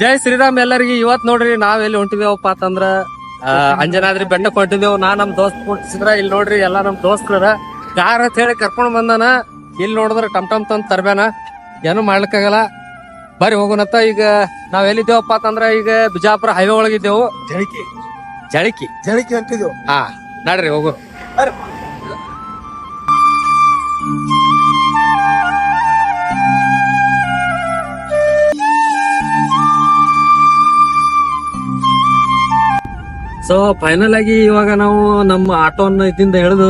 ಜೈ ಶ್ರೀರಾಮ್ ಎಲ್ಲರಿಗೆ ಇವತ್ ನೋಡ್ರಿ ನಾವ್ ಎಲ್ಲಿ ಹೊಂಟಿದೇವಪ್ಪ ಅಂತಂದ್ರ ಅಂಜನಾದ್ರಿ ಬೆಟ್ಟಕ್ ಹೊಂಟಿದೇವ್ ನಾ ನಮ್ ದೋಸ್ತ್ ಮುಟ್ಟಿಸಿದ್ರ ಇಲ್ಲಿ ನೋಡ್ರಿ ಎಲ್ಲ ನಮ್ ದೋಸ್ತರ ಯಾರ ಅಂತ ಹೇಳಿ ಕರ್ಕೊಂಡ್ ಬಂದಾನ ಇಲ್ಲಿ ನೋಡಿದ್ರ ಟಮ್ ಟಮ್ ತಂದ್ ತರ್ಬೇನ ಏನು ಮಾಡ್ಲಿಕ್ಕಾಗಲ್ಲ. ಬರಿ ಹೋಗುನತ್ತ ಈಗ ನಾವ್ ಎಲ್ಲಿದ್ದೇವಪ್ಪ ಅಂತಂದ್ರ ಈಗ ಬಿಜಾಪುರ ಹೈವೇ ಒಳಗಿದ್ದೇವು. ಜಳಕಿ. ಜಳಕಿ. ಜಳಕಿ ಅಂತಿದ್ದೇವು ಹಾ ನಡ್ರಿ ಹೋಗು. ಸೊ ಫೈನಲ್ ಆಗಿ ಇವಾಗ ನಾವು ನಮ್ಮ ಆಟೋನ ಇದಿಂದ ಹಿಡಿದು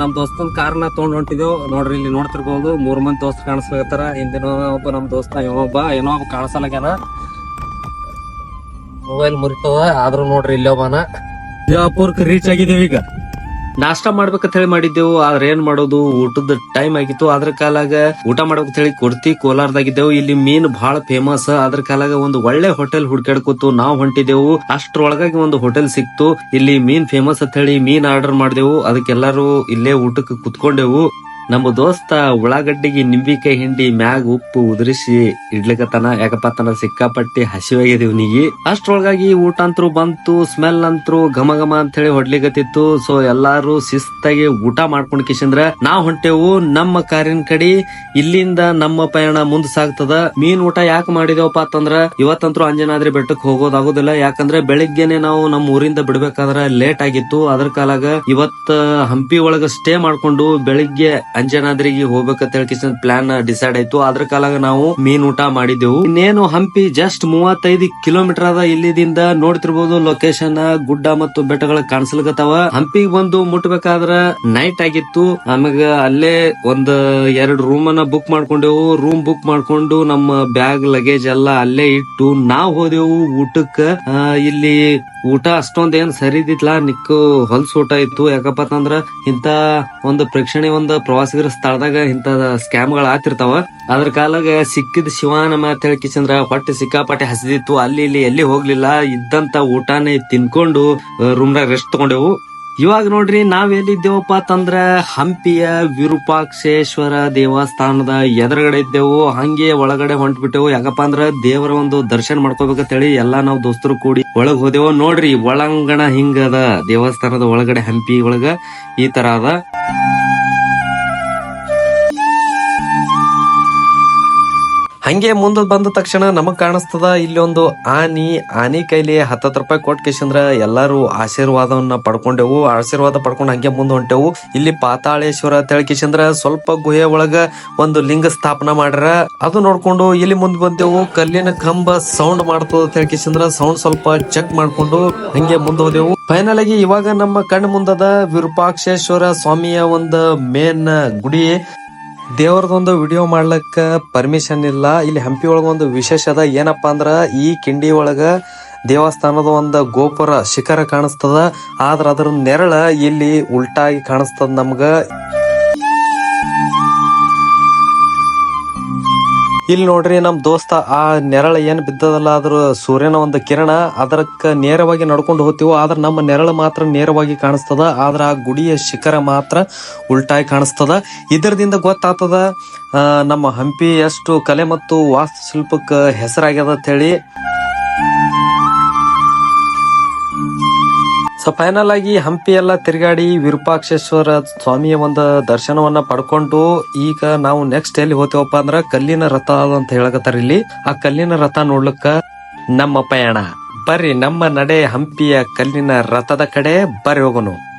ನಮ್ ದೋಸ್ತನ ಕಾರ್ನ ತಗೊಂಡ್ ಹೊಂಟಿದೆವು. ನೋಡ್ರಿ, ಇಲ್ಲಿ ನೋಡ್ತಿರ್ಬೋದು, ಮೂರ್ ಮಂದಿ ದೋಸ್ತ್ ಕಾಣಿಸ್ಲಾಗತ್ತಾರ ಹಿಂದಿನ ಒಬ್ಬ ನಮ್ ದೋಸ್ತ ಯಾವೊಬ್ಬ ಏನೋ ಒಬ್ಬ ಕಾಣಿಸಲಾಗ್ಯಾನ. ಮೊಬೈಲ್ ಮುರಿತವ, ಆದ್ರೂ ನೋಡ್ರಿ, ಇಲ್ಲಿ ಒಬ್ಬನ. ರೀಚ್ ಆಗಿದೀವಿ ಈಗ. ನಾಷ್ಟ ಮಾಡ್ಬೇಕಂತ ಹೇಳಿ ಮಾಡಿದ್ದೆವು, ಆದ್ರೆ ಏನ್ ಮಾಡೋದು? ಊಟದ ಟೈಮ್ ಆಗಿತ್ತು. ಅದ್ರ ಕಾಲಾಗ ಊಟ ಮಾಡ್ಬೇಕಂತ ಹೇಳಿ ಕೊಡ್ತಿ ಕೋಲಾರದಾಗಿದ್ದೆವು. ಇಲ್ಲಿ ಮೀನ್ ಬಹಳ ಫೇಮಸ್ ಅದ್ರ ಕಾಲಾಗ ಒಂದು ಒಳ್ಳೆ ಹೋಟೆಲ್ ಹುಡ್ಕಾಡ್ಕೊತು ನಾವು ಹೊಂಟಿದೆವು ಅಷ್ಟ್ರೊಳಗಾಗಿ ಒಂದು ಹೋಟೆಲ್ ಸಿಕ್ತು. ಇಲ್ಲಿ ಮೀನ್ ಫೇಮಸ್ ಅಂತ ಹೇಳಿ ಮೀನ್ ಆರ್ಡರ್ ಮಾಡಿದೆವು. ಅದಕ್ಕೆಲ್ಲರೂ ಇಲ್ಲೇ ಊಟಕ್ಕೆ ಕುತ್ಕೊಂಡೆವು. ನಮ್ಮ ದೋಸ್ತ ಉಳ್ಳಾಗಡ್ಡಿಗೆ ನಿಂಬಿಕಾಯಿ ಹಿಂಡಿ ಮ್ಯಾಗ ಉಪ್ಪು ಉದುರಿಸಿ ಇಡ್ಲಿಕತ್ತಾನ. ಯಾಕಪ್ಪ ತನ ಸಿಕ್ಕಾಪಟ್ಟಿ ಹಸಿವಾಗಿದೆ ಇವನಿಗೆ ಅಷ್ಟ್ರೊಳಗಾಗಿ ಊಟ ಅಂತರೂ ಬಂತು ಸ್ಮೆಲ್ ಅಂತರೂ ಘಮ ಘಮ ಅಂತ ಹೇಳಿ ಹೊಡ್ಲಿಕತ್ತಿತ್ತು. ಸೊ ಎಲ್ಲಾರು ಶಿಸ್ತಾಗಿ ಊಟ ಮಾಡ್ಕೊಂಡ್ ಕಿಶಂದ್ರ, ನಾವ್ ಹೊಂಟೆವು ನಮ್ಮ ಕಾರಿನ ಕಡೆ. ಇಲ್ಲಿಂದ ನಮ್ಮ ಪಯಣ ಮುಂದ್ ಸಾಗ್ತದ. ಮೀನ್ ಊಟ ಯಾಕೆ ಮಾಡಿದೇವಪ್ಪ ಅಂತಂದ್ರ, ಇವತ್ತಂತರೂ ಅಂಜನಾದ್ರಿ ಬೆಟ್ಟಕ್ಕೆ ಹೋಗೋದಾಗೋದಿಲ್ಲ. ಯಾಕಂದ್ರೆ ಬೆಳಿಗ್ಗೆನೆ ನಾವು ನಮ್ಮ ಊರಿಂದ ಬಿಡ್ಬೇಕಾದ್ರ ಲೇಟ್ ಆಗಿತ್ತು. ಅದ್ರ ಕಾಲಾಗ ಇವತ್ತ ಹಂಪಿ ಒಳಗ ಸ್ಟೇ ಮಾಡ್ಕೊಂಡು ಬೆಳಿಗ್ಗೆ ಅಂಜನಾದ್ರಿಗೆ ಹೋಗ್ಬೇಕಂತ ಹೇಳಿ ಪ್ಲಾನ್ ಡಿಸೈಡ್ ಆಯ್ತು. ಅದ್ರ ಕಾಲಾಗ ನಾವು ಮೀನ್ ಊಟ ಮಾಡಿದೆವು ಇನ್ನೇನು ಹಂಪಿ ಜಸ್ಟ್ ಮೂವತ್ತೈದು ಕಿಲೋಮೀಟರ್ ಅದ ಇಲ್ಲಿದಿಂದ ನೋಡ್ತಿರ್ಬೋದು ಲೊಕೇಶನ್ ಗುಡ್ಡ ಮತ್ತು ಬೆಟ್ಟಗಳ ಕಾಣಿಸ್ಲಿಕತ್ತಾವ ಹಂಪಿಗೆ ಬಂದು ಮುಟ್ಬೇಕಾದ್ರ ನೈಟ್ ಆಗಿತ್ತು. ಆಮ್ಯಾಗ ಅಲ್ಲೇ ಒಂದ್ ಎರಡ್ ರೂಮ್ ಅನ್ನ ಬುಕ್ ಮಾಡ್ಕೊಂಡೆವು. ರೂಮ್ ಬುಕ್ ಮಾಡ್ಕೊಂಡು ನಮ್ಮ ಬ್ಯಾಗ್ ಲಗೇಜ್ ಎಲ್ಲ ಅಲ್ಲೇ ಇಟ್ಟು ನಾವ್ ಹೋದೆವು ಊಟಕ್ಕ. ಇಲ್ಲಿ ಊಟ ಅಷ್ಟೊಂದ್ ಏನ್ ಸರಿ ಇದ್ದಿತ್ಲಾ ನಿಕ್ಕು ಹೊಲ್ಸ್ ಊಟ ಇತ್ತು. ಯಾಕಪ್ಪ ಅಂತಂದ್ರ ಇಂತ ಒಂದು ಪ್ರೇಕ್ಷಣೀಯ ಒಂದು ಪ್ರವಾಸಿಗರ ಸ್ಥಳದಾಗ ಇಂತ ಸ್ಕ್ಯಾಮ್ಗಳ ಆತಿರ್ತಾವ ಅದ್ರ ಕಾಲಾಗ ಸಿಕ್ಕಿದ ಶಿವಾನ ಮಾತ್ ಹೇಳ್ಕಿಸಂದ್ರ ಹೊಟ್ಟೆ ಸಿಕ್ಕಾಪಟ್ಟೆ ಹಸಿದಿತ್ತು. ಅಲ್ಲಿ ಇಲ್ಲಿ ಎಲ್ಲಿ ಹೋಗ್ಲಿಲ್ಲ. ಇದ್ದಂತ ಊಟನೇ ತಿನ್ಕೊಂಡು ರೂಮ್ನಾಗ ರೆಸ್ಟ್ ತಗೊಂಡೆವು. ಇವಾಗ ನೋಡ್ರಿ ನಾವ್ ಎಲ್ಲಿದ್ದೇವಪ್ಪ ಅಂತಂದ್ರ ಹಂಪಿಯ ವಿರೂಪಾಕ್ಷೇಶ್ವರ ದೇವಸ್ಥಾನದ ಎದುರುಗಡೆ ಇದ್ದೆವು. ಹಂಗೆ ಒಳಗಡೆ ಹೊಂಟ್ಬಿಟ್ಟೆವು. ಯಾಕಪ್ಪ ಅಂದ್ರ ದೇವರ ಒಂದು ದರ್ಶನ ಮಾಡ್ಕೋಬೇಕಂತ ಹೇಳಿ ಎಲ್ಲಾ ನಾವು ದೋಸ್ತರು ಕೂಡಿ ಒಳಗ್ ಹೋದೆವು. ನೋಡ್ರಿ ಒಳಾಂಗಣ ಹಿಂಗದ ದೇವಸ್ಥಾನದ ಒಳಗಡೆ ಹಂಪಿ ಒಳಗ ಈ ತರ ಅದ ಹಂಗೆ ಮುಂದೆ ಬಂದ ತಕ್ಷಣ ನಮಗ್ ಕಾಣಿಸ್ತದ ಇಲ್ಲೊಂದು ಆನಿ. ಆನಿ ಕೈಲಿ ಹತ್ತತ್ತು ರೂಪಾಯಿ ಕೊಟ್ಟ ಕಿಶಂದ್ರ ಎಲ್ಲಾರು ಆಶೀರ್ವಾದವನ್ನ ಪಡ್ಕೊಂಡೆವು. ಆಶೀರ್ವಾದ ಪಡ್ಕೊಂಡು ಹಂಗೆ ಮುಂದೆ ಹೊಂಟೆವು. ಇಲ್ಲಿ ಪಾತಾಳೇಶ್ವರ ಅಂತ ಕೇಶಂದ್ರ ಸ್ವಲ್ಪ ಗುಹೆ ಒಳಗ ಒಂದು ಲಿಂಗ ಸ್ಥಾಪನಾ ಮಾಡ್ಯಾರ. ಅದು ನೋಡ್ಕೊಂಡು ಇಲ್ಲಿ ಮುಂದೆ ಬಂದೆವು. ಕಲ್ಲಿನ ಕಂಬ ಸೌಂಡ್ ಮಾಡ್ತದ ಅಂತ ಕಿಶಂದ್ರ ಸೌಂಡ್ ಸ್ವಲ್ಪ ಚೆಕ್ ಮಾಡ್ಕೊಂಡು ಹಂಗೆ ಮುಂದೆ ಹೋದೆವು. ಫೈನಲ್ ಆಗಿ ಇವಾಗ ನಮ್ಮ ಕಣ್ಣು ಮುಂದದ ವಿರೂಪಾಕ್ಷೇಶ್ವರ ಸ್ವಾಮಿಯ ಒಂದು ಮೇನ್ ಗುಡಿ. ದೇವ್ರದೊಂದು ವಿಡಿಯೋ ಮಾಡ್ಲಕ್ಕ ಪರ್ಮಿಷನ್ ಇಲ್ಲ. ಇಲ್ಲಿ ಹಂಪಿ ಒಳಗ ಒಂದು ವಿಶೇಷ ಅದ. ಏನಪ್ಪಾ ಅಂದ್ರ ಈ ಕಿಂಡಿ ಒಳಗ ದೇವಸ್ಥಾನದ ಒಂದು ಗೋಪುರ ಶಿಖರ ಕಾಣಿಸ್ತದ. ಆದ್ರ ಅದ್ರ ನೆರಳ ಇಲ್ಲಿ ಉಲ್ಟಾಗಿ ಕಾಣಿಸ್ತದ ನಮ್ಗ. ಇಲ್ಲಿ ನೋಡ್ರಿ ನಮ್ ದೋಸ್ತ, ಆ ನೆರಳ ಏನ್ ಬಿದ್ದದಲ್ಲ ಅದ್ರ ಸೂರ್ಯನ ಒಂದು ಕಿರಣ ಅದಕ್ಕ ನೇರವಾಗಿ ನಡ್ಕೊಂಡು ಹೋಗ್ತೀವೋ, ಆದ್ರ ನಮ್ಮ ನೆರಳು ಮಾತ್ರ ನೇರವಾಗಿ ಕಾಣಿಸ್ತದ, ಆದ್ರ ಆ ಗುಡಿಯ ಶಿಖರ ಮಾತ್ರ ಉಲ್ಟಾಗಿ ಕಾಣಿಸ್ತದ. ಇದರದಿಂದ ಗೊತ್ತಾಗ್ತದ ನಮ್ಮ ಹಂಪಿ ಎಷ್ಟು ಕಲೆ ಮತ್ತು ವಾಸ್ತುಶಿಲ್ಪಕ್ಕೆ ಹೆಸರಾಗ್ಯದ ಹೇಳಿ. ಸೊ ಫೈನಲ್ ಆಗಿ ಹಂಪಿ ಎಲ್ಲ ತಿರುಗಾಡಿ ವಿರೂಪಾಕ್ಷೇಶ್ವರ ಸ್ವಾಮಿಯ ಒಂದು ದರ್ಶನವನ್ನ ಪಡ್ಕೊಂಡು ಈಗ ನಾವು ನೆಕ್ಸ್ಟ್ ಎಲ್ಲಿ ಹೋಗ್ತೇವಪ್ಪ ಅಂದ್ರ ಕಲ್ಲಿನ ರಥ ಅಂತ ಹೇಳಕತ್ತಾರ ಇಲ್ಲಿ. ಆ ಕಲ್ಲಿನ ರಥ ನೋಡ್ಲಿಕ್ಕ ನಮ್ಮ ಪಯಣ. ಬರ್ರಿ ನಮ್ಮ ನಡೆ ಹಂಪಿಯ ಕಲ್ಲಿನ ರಥದ ಕಡೆ, ಬರ್ರಿ ಹೋಗೋನು.